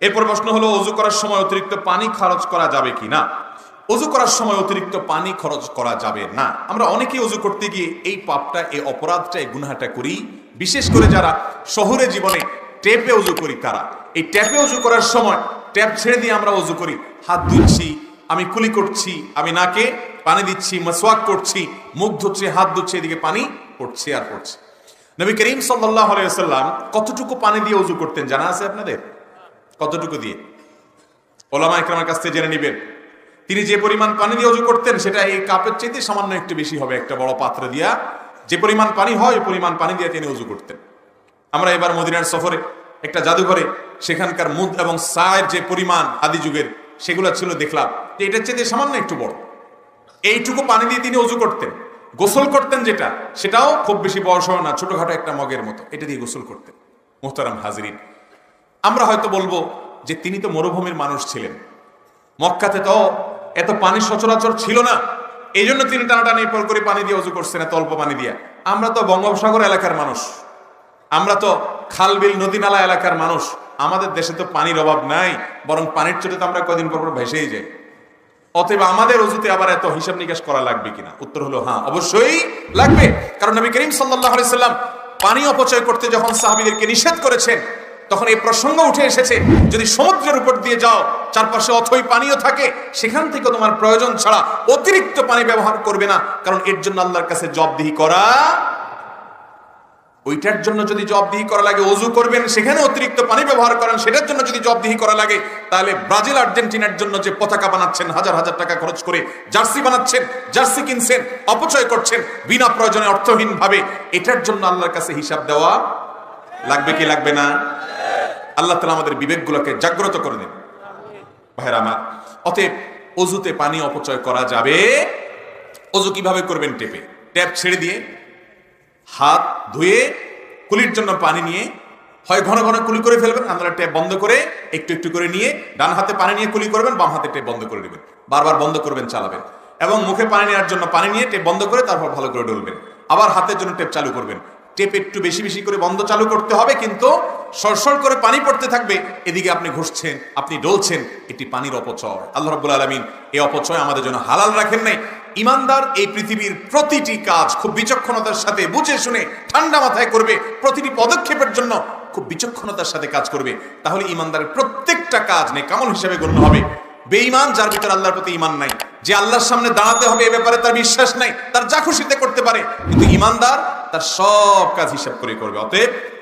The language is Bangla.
এরপর প্রশ্ন হলো, অজু করার সময় অতিরিক্ত পানি খরচ করা যাবে কি না? অজু করার সময় অতিরিক্ত পানি খরচ করা যাবে না। আমরা অনেকেই অজু করতে গিয়ে এই পাপটা, এই অপরাধটা, এই গুনাহাটা করি। বিশেষ করে যারা শহরে জীবনে ট্যাপে অজু করি তারা এই ট্যাপে অজু করার সময় ট্যাপ ছেড়ে দিয়ে আমরা অজু করি। হাত ধুচ্ছি, আমি কুলি করছি, আমি নাকে পানি দিচ্ছি, মাসওয়াক করছি, মুখ ধুচ্ছি, হাত ধুচ্ছি, এদিকে পানি পড়ছে আর পড়ছে। নবী করিম সাল্লাহ আলাইসাল্লাম কতটুকু পানি দিয়ে অজু করতেন জানা আছে আপনাদের? কতটুকু দিয়ে? ওলামা একরামের কাছ থেকে জেনে নিবেন। তিনি যে পরিমাণ পানি দিয়ে অজু করতেন, সেটা এই কাপের চাইতে সামান্য একটু বেশি হবে, একটা বড় পাত্র দিয়া। যে পরিমাণ পানি হয়, ওই পরিমাণ পানি দিয়ে তিনি অজু করতেন। আমরা এবার মদিনার সফরে, একটা জাদুঘরে, সেখানকার মুদ এবং সায়ের যে পরিমাণ আদি যুগের, সেগুলো ছিল দেখলাম যে এটার চাইতে সামান্য একটু বড়। এইটুকু পানি দিয়ে তিনি অজু করতেন। গোসল করতেন যেটা, সেটাও খুব বেশি বয়স হয় না, ছোটখাটো একটা মগের মতো। এটা দিয়ে গোসল করতেন। মোহতারাম হাজরিন আমরা হয়তো বলব যে তিনি তো মরুভূমির মানুষ ছিলেন। মক্কাতে তো এত পানি সচরাচর ছিল না। এই জন্য তিনি টানাটানি পর করে পানি দিয়ে অজু করছেন, এত অল্প পানি দিয়ে। আমরা তো বঙ্গোপসাগর এলাকার মানুষ। আমরা তো খাল বিল নদী নালা এলাকার মানুষ। আমাদের দেশে তো পানির অভাব নাই, বরং পানির চোটে তো আমরা কদিন পর পর ভেসেই যাই। অতএব আমাদের অজুতে আবার এত হিসাব নিকাশ করা লাগবে কিনা? উত্তর হলো হ্যাঁ অবশ্যই লাগবে। কারণ নবী করিম সাল্লাহ সাল্লাম পানি অপচয় করতে যখন সাহাবিদেরকে নিষেধ করেছেন তখন এই প্রসঙ্গ উঠে এসেছে, যদি সমুদ্রের উপর দিয়ে যাও, চারপাশে অথই পানিও থাকে, সেখান থেকে তোমার প্রয়োজন ছাড়া অতিরিক্ত পানি ব্যবহার করবে না, কারণ এর জন্য আল্লাহর কাছে জবদিহি করা, ওইটার জন্য যদি জবদিহি করা লাগে, অজু করবেন সেখানে অতিরিক্ত পানি ব্যবহার করেন, সেটার জন্য যদি জবদিহি করা লাগে, তাহলে ব্রাজিল, আর্জেন্টিনার জন্য যে পতাকা বানাচ্ছেন, হাজার হাজার টাকা খরচ করে জার্সি বানাচ্ছেন, জার্সি কিনছেন, অপচয় করছেন, বিনা প্রয়োজনে অর্থহীন ভাবে এটার জন্য আল্লাহর কাছে হিসাব দেওয়া লাগবে কি লাগবে না? আল্লাহ তালা আমাদের বিবেকগুলোকে জাগ্রত করে দিন। ভাইরা আমার, অতএব অজুতে পানি অপচয় করা যাবে। অজু কীভাবে করবেন টেপে? ট্যাপ ছেড়ে দিয়ে হাত ধুয়ে কুলির জন্য পানি নিয়ে হয় ঘন ঘন কুলি করে ফেলবেন আপনারা ট্যাপ বন্ধ করে একটু একটু করে নিয়ে ডান হাতে পানি নিয়ে কুলি করবেন, বাম হাতে ট্যাপ বন্ধ করে দিবেন বারবার বন্ধ করবেন, চালাবেন। এবং মুখে পানি নেওয়ার জন্য পানি নিয়ে টেপ বন্ধ করে তারপর ভালো করে ডলবেন। আবার হাতের জন্য টেপ চালু করবেন। টেপ একটু বেশি বেশি করে বন্ধ চালু করতে হবে, কিন্তু সরসর করে পানি পড়তে থাকবে। এদিকে আপনি ঘুষছেন, আপনি ডলছেন, এটি পানির অপচয়। আল্লাহ রাব্বুল আলামিন এই অপচয় আমাদের জন্য হালাল রাখেন নাই। ইমানদার এই পৃথিবীর প্রতিটি কাজ খুব বিচক্ষণতার সাথে বুঝে শুনে ঠান্ডা মাথায় করবে, প্রতিটি পদক্ষেপের জন্য খুব বিচক্ষণতার সাথে কাজ করবে। তাহলে ইমানদারের প্রত্যেকটা কাজ নেই কামল হিসেবে গণ্য হবে। বেঈমান যার ভিতরে আল্লাহর প্রতি ইমান নাই, যে আল্লাহর সামনে দাঁড়াতে হবে এ ব্যাপারে তার বিশ্বাস নাই, তার যা খুশিতে করতে পারে। কিন্তু ইমানদার তার সব কাজ হিসাব করে করবে। অতএব